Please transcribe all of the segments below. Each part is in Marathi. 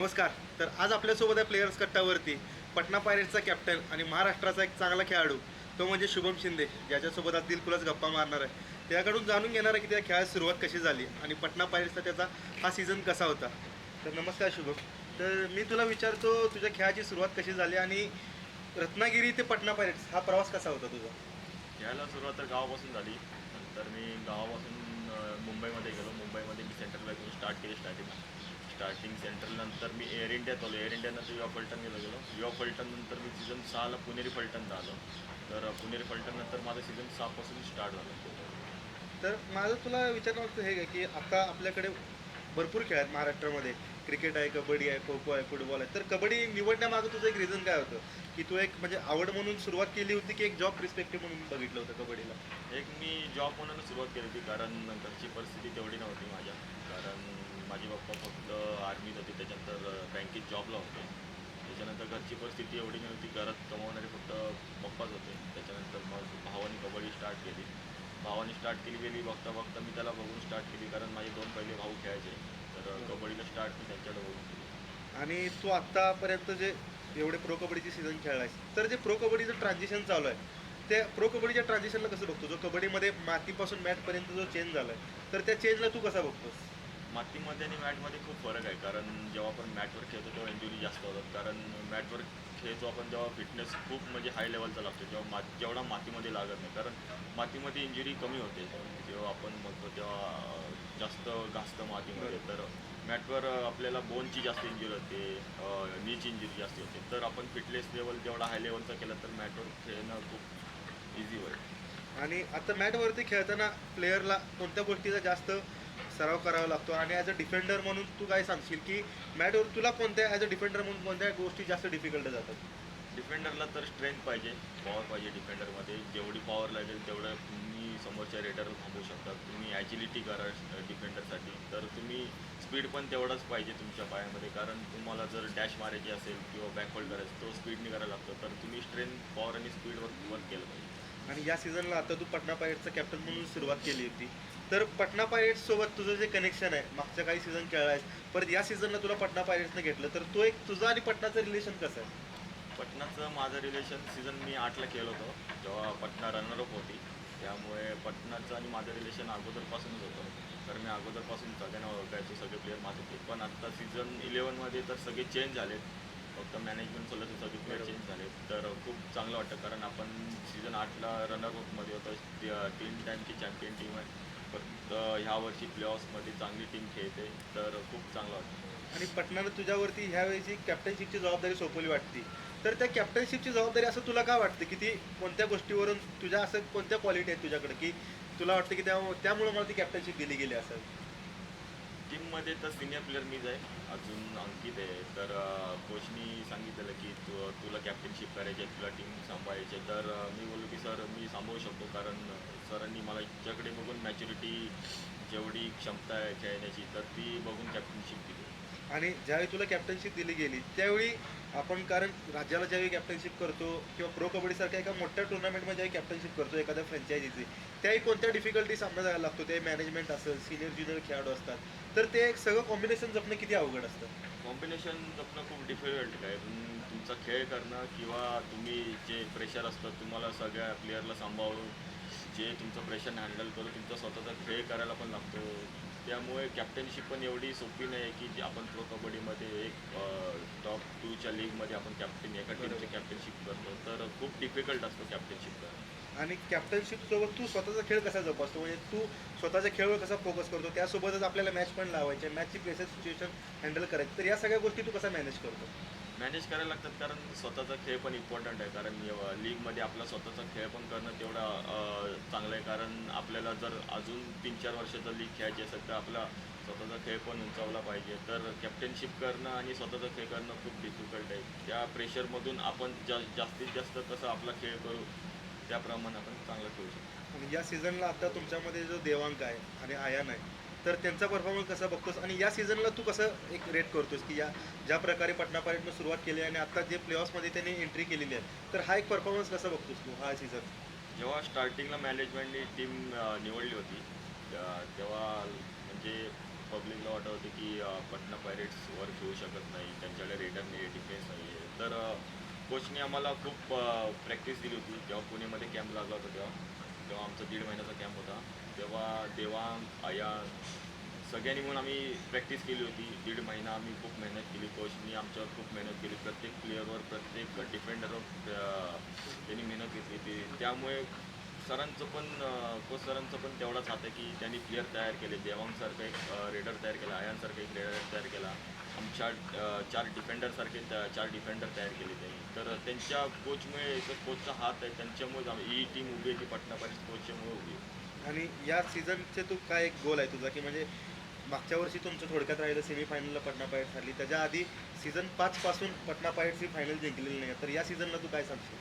नमस्कार. तर आज आपल्यासोबत आहे प्लेयर्स कट्टावरती पटना पायरेट्सचा कॅप्टन आणि महाराष्ट्राचा एक चांगला खेळाडू. तो म्हणजे शुभम शिंदे. ज्याच्यासोबत आज दिलखुलास गप्पा मारणार आहे. त्याकडून जाणून घेणार आहे की त्या खेळाची सुरुवात कशी झाली आणि पटना पायरेट्सचा त्याचा हा सीझन कसा होता. तर नमस्कार शुभम. तर मी तुला विचारतो तुझ्या खेळाची सुरुवात कशी झाली आणि रत्नागिरी ते पटना पायरेट्स हा प्रवास कसा होता तुझा? खेळायला सुरुवात तर गावापासून झाली. नंतर मी गावापासून मुंबईमध्ये गेलो. मुंबईमध्ये मी सेंट्रलला स्टार्ट केली स्टार्टिंग स्टार्टिंग सेंट्रल नंतर मी एअर इंडियात आलो. एअर इंडियानंतर युवा फलटण गेलो गेलो. युवा फलटण नंतर मी सीझन सहाला पुणेरी फलटणला आलो. तर पुणेरी नंतर माझं सीझन सहापासून स्टार्ट झालं. तर माझं तुला विचारणं होतं हे की आता आपल्याकडे भरपूर खेळ आहेत महाराष्ट्रामध्ये. क्रिकेट आहे कबड्डी आहे खो खो आहे फुटबॉल आहे. तर कबड्डी निवडण्यामागं तुझं एक रिझन काय होतं? की तू एक म्हणजे आवड म्हणून सुरुवात केली होती की एक जॉब रिस्पेक्टिव्ह म्हणून बघितलं होतं कबड्डीला? एक मी जॉब म्हणूनच सुरुवात केली होती कारण घरची परिस्थिती तेवढी नव्हती माझ्या. कारण माझे पप्पा फक्त आर्मीत होते त्याच्यानंतर बँकेत जॉबला होते. त्याच्यानंतर घरची परिस्थिती एवढी नव्हती घरात कमावणारे फक्त पप्पाच होते. त्याच्यानंतर मग भावाने कबड्डी स्टार्ट केली. भावाने स्टार्ट केली गेली बघता बघता मी त्याला बघून स्टार्ट केली कारण माझे दोन पहिले भाऊ खेळायचे. तर कबड्डीला स्टार्ट मी त्यांच्याकडे बघून केली. आणि तू आत्तापर्यंत जे एवढे प्रो कबड्डीचे सीझन खेळलायस तर जे प्रो कबड्डीचं ट्रान्झिशन चालू आहे त्या प्रो कबड्डीच्या ट्रान्झिशनला कसं बघतो? जो कबड्डीमध्ये मातीपासून मॅटपर्यंत जो चेंज झाला आहे तर त्या चेंजला तू कसा बघतोस? मातीमध्ये आणि मॅटमध्ये खूप फरक आहे. कारण जेव्हा आपण मॅटवर खेळतो तेव्हा इंजुरी जास्त होतात. कारण मॅटवर खेळतो आपण जेव्हा फिटनेस खूप म्हणजे हाय लेवलचा लागतो. जेव्हा मा जेवढा मातीमध्ये लागत नाही. कारण मातीमध्ये इंजुरी कमी होते. जेव्हा आपण बघतो तेव्हा जास्त घासतं मातीमध्ये तर मॅटवर आपल्याला बोनची जास्त इंजुरी होते. नीची इंजुरी जास्त होते. तर आपण फिटनेस लेवल जेवढा हाय लेवलचा केला तर मॅटवर खेळणं खूप इझी होईल. आणि आता मॅटवरती खेळताना प्लेअरला कोणत्या गोष्टीचा जास्त सराव करावा लागतो आणि ॲज अ डिफेंडर म्हणून तू काय सांगशील की मॅटवर तुला कोणत्या ॲज अ डिफेंडर म्हणून कोणत्या गोष्टी जास्त डिफिकल्ट जातात? डिफेंडरला तर स्ट्रेंथ पाहिजे पॉवर पाहिजे डिफेंडरमध्ये जेवढी पॉवर लागेल तेवढं तुम्ही समोरच्या रेडरवर थांबू शकता. तुम्ही ॲजिलिटी करा डिफेंडरसाठी तर तुम्ही स्पीड पण तेवढाच पाहिजे तुमच्या पायामध्ये. कारण तुम्हाला जर डॅश मारायची असेल किंवा बॅकहोल्ड करायचं तो स्पीडने करायला लागतो. तर तुम्ही स्ट्रेंथ पॉवर आणि स्पीडवर वर्क केलं पाहिजे. आणि या सीझनला आता तू पटना पायरेट्सचा कॅप्टन म्हणून सुरुवात केली होती. तर पटना पायरेट्स सोबत तुझं जे कनेक्शन आहे मागच्या काही सीझन खेळलायस परत या सीझनला तुला पटना पायरेट्सने घेतलं तर तो एक तुझं आणि पटनाचं रिलेशन कसं आहे? पटनाचं माझं रिलेशन सीझन मी आठला केलं होतं जेव्हा पटना रनरअप होती. त्यामुळे पटनाचं आणि माझं रिलेशन अगोदरपासूनच होतं. तर मी अगोदरपासून सगळ्यांना ओळखायचो सगळे प्लेअर माझे होते. पण आत्ता सीझन इलेवनमध्ये तर सगळे चेंज झालेत. फक्त मॅनेजमेंट सोडलं तर सगळे प्लेअर चेंज झाले तर खूप चांगलं वाटतं कारण आपण सीझन आठला रनरअपमध्ये होतो. तीन टाईमची चॅम्पियन टीम आहे. ह्या वर्षी प्लेऑफ्समध्ये चांगली टीम खेळते तर खूप चांगलं वाटतं. आणि पटनानं तुझ्यावरती ह्यावेळेची कॅप्टनशिपची जबाबदारी सोपवली वाटती. तर त्या कॅप्टनशिपची जबाबदारी असं तुला का वाटतं? की ती कोणत्या गोष्टीवरून तुझ्या असं कोणत्या क्वालिटी आहेत तुझ्याकडे? की तुला वाटतं की त्या त्यामुळे मला ती कॅप्टनशिप दिली गेली असेल? टीममध्ये तर सिनियर प्लेअर मीच आहे. अजून अंकित आहे. तर कोचनी सांगितलेलं की तू तुला कॅप्टनशिप करायची आहे तुला टीम सांभाळायची आहे. तर मी बोललो की सर मी सांभाळू शकतो कारण सरांनी मला ज्याकडे बघून मॅच्युरिटी जेवढी क्षमता आहे खेळण्याची तर ती बघून कॅप्टनशिप दिली. आणि ज्यावेळी तुला कॅप्टनशिप दिली गेली त्यावेळी आपण कारण राज्याला ज्यावेळी कॅप्टनशिप करतो किंवा प्रो कबड्डीसारख्या एका मोठ्या टुर्नामेंटमध्ये ज्यावेळी कॅप्टनशिप करतो एखाद्या फ्रँचायझीची त्यावेळी कोणत्या डिफिकल्टी सामना जायला लागतो? ते मॅनेजमेंट असेल सिनियर ज्युनियर खेळाडू असतात. तर ते एक सगळं कॉम्बिनेशन जपणं किती अवघड असतं? कॉम्बिनेशन जपणं खूप डिफिकल्ट आहे. तुमचा खेळ करणं किंवा तुम्ही जे प्रेशर असतं तुम्हाला सगळ्या प्लेअरला सांभाळून जे तुमचं प्रेशर हँडल करून तुमचा स्वतःचा खेळ करायला पण लागतो. त्यामुळे कॅप्टनशिप पण एवढी सोपी नाही आहे की जी आपण प्रो कबड्डीमध्ये एक टॉप टूच्या लीगमध्ये आपण कॅप्टन एका टीमची. कॅप्टनशिप करतो. तर खूप डिफिकल्ट असतो कॅप्टनशिप करणं. आणि कॅप्टनशिप सोबत तू स्वतःचा खेळ कसा जोपासतो? म्हणजे तू स्वतःच्या खेळावर कसा फोकस करतो? त्यासोबतच आपल्याला मॅच पण लावायचे मॅचची प्रेशर सिच्युएशन हँडल करायची. तर या सगळ्या गोष्टी तू कसा मॅनेज करतो? मॅनेज करायला लागतात कारण स्वतःचा खेळ पण इम्पॉर्टंट आहे. कारण लीगमध्ये आपला स्वतःचा खेळ पण करणं तेवढा चांगलं आहे. कारण आपल्याला जर अजून तीन चार वर्षाचा लीग खेळायची असेल तर आपला स्वतःचा खेळ पण उंचावला पाहिजे. तर कॅप्टनशिप करणं आणि स्वतःचा खेळ करणं खूप डिफिकल्ट आहे. त्या प्रेशरमधून आपण जा जास्तीत जास्त कसं आपला खेळ करू त्याप्रमाणे आपण चांगला खेळू शकतो. आणि या सीझनला आता तुमच्यामध्ये जो देवांक आहे आणि आयान आहे तर त्यांचा परफॉर्मन्स कसा बघतोस? आणि या सीझनला तू कसं एक रेट करतोस की या ज्या प्रकारे पटना पायरेटनं सुरुवात केली आहे आणि आता जे प्लेऑफ्समध्ये त्यांनी एंट्री केलेली आहे तर हा एक परफॉर्मन्स कसा बघतोस तू हा सीझन जेव्हा स्टार्टिंगला मॅनेजमेंटनी टीम निवडली होती तेव्हा म्हणजे पब्लिकला वाटत होते की पटना पायरेट्स वर खेळू शकत नाही त्यांच्याकडे रिटर्न नाही आहे डिफेन्स नाही आहे तर कोचने आम्हाला खूप प्रॅक्टिस दिली होती. जेव्हा पुणेमध्ये कॅम्प लागला होता तेव्हा तेव्हा आमचा दीड महिन्याचा कॅम्प होता. तेव्हा देवांग आया सगळ्यांनी म्हणून आम्ही प्रॅक्टिस केली होती. दीड महिना आम्ही खूप मेहनत केली. कोचनी आमच्यावर खूप मेहनत केली. प्रत्येक प्लेअरवर प्रत्येक डिफेंडरवर त्यांनी मेहनत घेतली होती. त्यामुळे सरांचं पण कोच सरांचं पण तेवढाच हात आहे की त्यांनी प्लेअर तयार केले. देवांगसारखं एक रेडर तयार केला. आयांसारखं एक रेडर तयार केला. आमच्या चार डिफेंडरसारखे त्या- चार डिफेंडर तयार केले त्यांनी. तर त्यांच्या कोचमुळे कोचचा हात आहे. त्यांच्यामुळेच आम्ही ही टीम उभी आहे ती पटना कोचच्यामुळे उभी आहे. आणि या सीझनचे तू काय एक गोल आहे तुझा? की म्हणजे मागच्या वर्षी तुमचं थोडक्यात राहिलं सेमीफायनलला पटना पायरेट्स झाली त्याच्या आधी सीझन पाच पासून पटना पायरेट्स ही फायनल जिंकलेली नाही. तर या सीझनला तू काय सांगशील?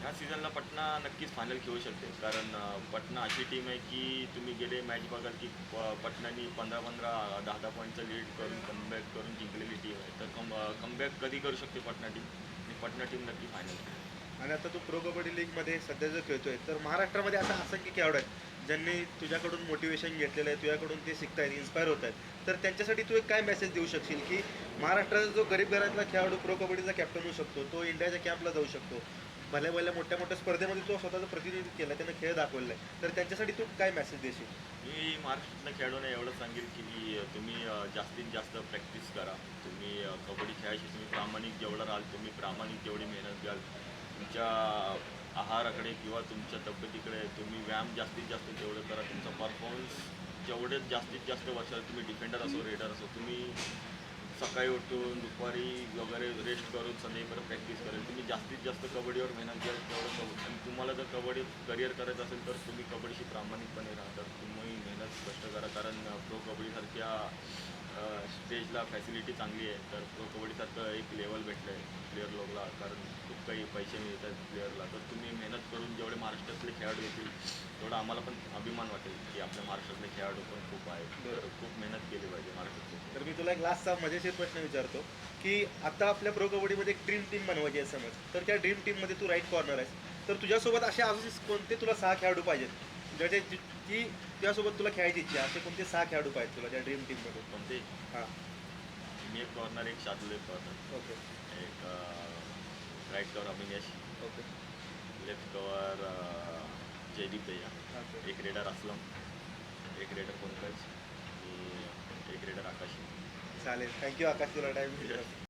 ह्या सीझनला पटना नक्कीच फायनल खेळू शकते. कारण अं, पटना अशी टीम आहे की तुम्ही गेले मॅच बघाल की प- पटनानी पंधरा पंधरा दहा दहा पॉईंटचं लीड करून कमबॅक करून जिंकलेली टीम आहे. तर कम कमबॅक कधी करू शकते पटना टीम आणि पटना टीम नक्की फायनल आणि आता तू प्रो कबड्डी लीगमध्ये सध्या जर खेळतोय तर महाराष्ट्रामध्ये असा असंख्य खेळाडू आहेत. ज्यांनी तुझ्याकडून मोटिवेशन घेतलेलं आहे तुझ्याकडून ते शिकत आहेत इन्स्पायर होत आहेत तर त्यांच्यासाठी तू एक काय मेसेज देऊ शकशील की महाराष्ट्राचा जो गरीब घरातला खेळाडू प्रो कबड्डीचा कॅप्टन होऊ शकतो तो इंडियाच्या कॅम्पला जाऊ शकतो. भल्या भल्या मोठ्या मोठ्या स्पर्धेमध्ये तो स्वतःचं प्रतिनिधित्व केलं त्यांना खेळ दाखवलेला आहे तर त्यांच्यासाठी तू काय मेसेज देशील? मी महाराष्ट्रातल्या खेळाडूंना एवढं सांगेल की तुम्ही जास्तीत जास्त प्रॅक्टिस करा. तुम्ही कबड्डी खेळायची तुम्ही प्रामाणिक जेवढं राहाल तुम्ही प्रामाणिक जेवढी मेहनत घ्याल. तुमच्या आहाराकडे किंवा तुमच्या तब्येतीकडे तुम्ही व्यायाम जास्तीत जास्त तेवढं करा तुमचा परफॉर्मन्स जेवढे जास्तीत जास्त वर्षात तुम्ही डिफेंडर असो रेडर असो तुम्ही सकाळी उठून दुपारी वगैरे रेस्ट करून संध्याकाळी प्रॅक्टिस करेल. तुम्ही जास्तीत जास्त कबड्डीवर मेहनत घ्याल तेवढं कबड्डी आणि तुम्हाला जर कबड्डी करिअर करायचं असेल तर तुम्ही कबड्डीशी प्रामाणिकपणे राहतात तुम्ही मेहनत कष्ट करा. कारण प्रो कबड्डीसारख्या स्टेजला फॅसिलिटी चांगली आहे तर प्रो कबड्डीसारखं एक लेवल भेटलं आहे प्लेअर लोकला कारण खूप काही पैसे मिळतात प्लेअरला तर तुम्ही मेहनत करून जेवढे महाराष्ट्रातले खेळाडू येतील तेवढं आम्हाला पण अभिमान वाटेल की आपल्या महाराष्ट्रातले खेळाडू पण खूप आहेत. तर. खूप मेहनत केली पाहिजे महाराष्ट्रातले. तर मी तुला एक लास्टचा मजेशीर प्रश्न विचारतो की आता आपल्या प्रो कबड्डीमध्ये एक ड्रीम टीम बनवायची आहे समज तर त्या ड्रीम टीममध्ये तू राईट कॉर्नर आहेस. तर तुझ्यासोबत असे अजून कोणते तुला सहा खेळाडू पाहिजेत? ज्याचे जी- की तुझ्यासोबत तुला खेळायची इच्छा असे कोणते सहा खेळाडू पाहिजेत तुला त्या ड्रीम टीममध्ये पण ते हां. मी एक कॉर्नर एक शार्दूल एक कॉर्नर ओके. एक right cover Avinesh. Okay. Left cover Jaydeep Daiya okay एक रेडर असलम. एक रेडर पंकज. आणि एक रेडर आकाशी. चालेल. थँक्यू आकाश तुला टाईम